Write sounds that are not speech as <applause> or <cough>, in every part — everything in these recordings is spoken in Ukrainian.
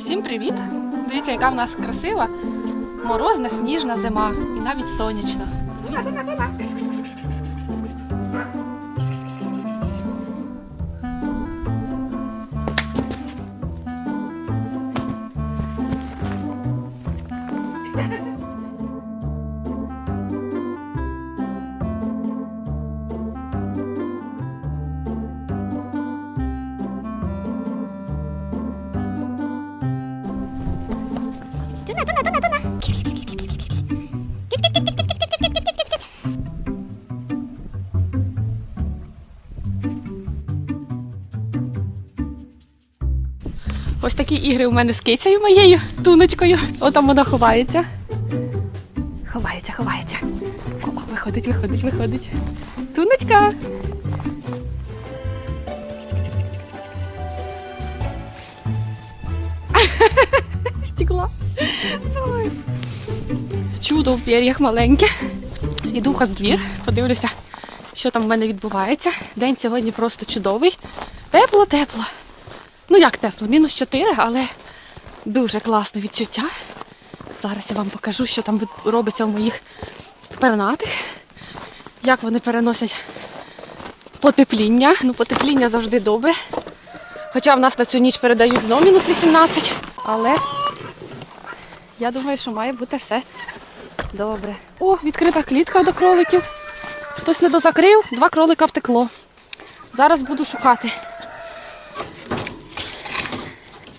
Всім привіт! Дивіться, яка в нас красива, морозна, сніжна зима і навіть сонячна. Дивіться. Ось такі ігри у мене з кицею моєю, туночкою. О, там вона ховається. Ховається, ховається. О, виходить, виходить, виходить. Туночка. Чудо в пір'ях маленьке. Іду в хаздвір, подивлюся, що там в мене відбувається. День сьогодні просто чудовий. Тепло, тепло. Ну як тепло, мінус 4, але дуже класне відчуття. Зараз я вам покажу, що там робиться у моїх пернатих, як вони переносять потепління. Ну, потепління завжди добре. Хоча в нас на цю ніч передають знову мінус 18, але я думаю, що має бути все добре. О, відкрита клітка до кроликів. Хтось не дозакрив, два кролика втекло. Зараз буду шукати.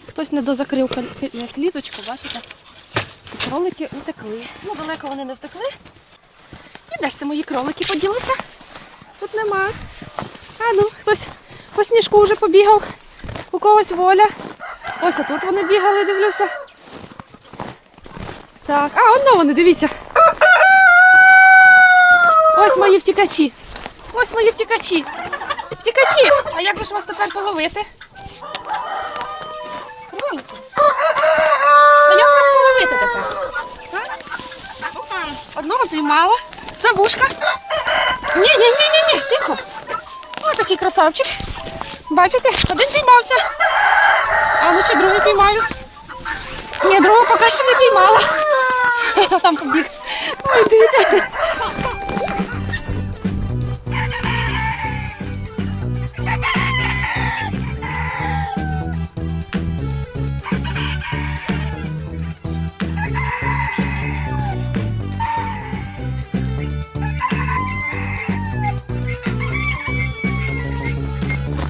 Хтось не дозакрив кліточку, бачите? Кролики утекли. Ну, далеко вони не втекли. І де ж це мої кролики поділися? Тут нема. А ну, хтось по сніжку вже побігав. У когось воля. Ось а тут вони бігали, дивлюся. Так, а одно вони, дивіться. Ось мої втікачі. Ось мої втікачі. Втікачі! А як же ж вас тепер половити? А як вас половити тепер? А? Одного піймала. Це вушка. Ні, ні, ні, ні, ні, тихо. Ось такий красавчик. Бачите, один піймався. А ну чи другий піймаю. Ні, другого поки що не піймала. <laughs> Там побіг. Ой, дивіться.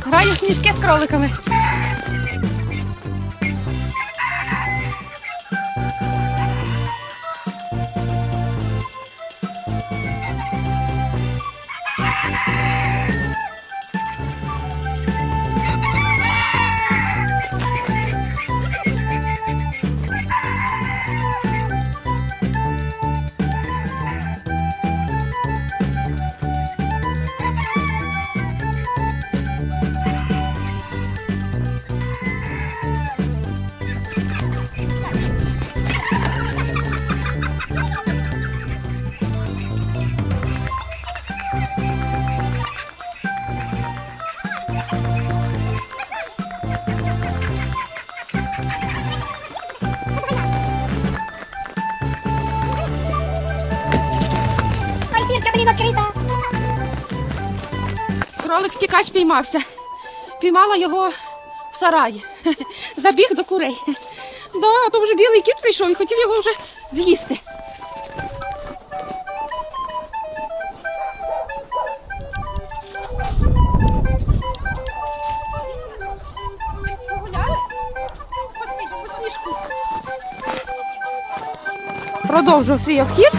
Граю сніжки з кроликами. 啊。Кролик втікач піймався. Піймала його в сараї. <laughs> Забіг до курей. Да, то вже білий кіт прийшов і хотів його вже з'їсти. Погуляли? По сніжку. Продовжував свій обхід.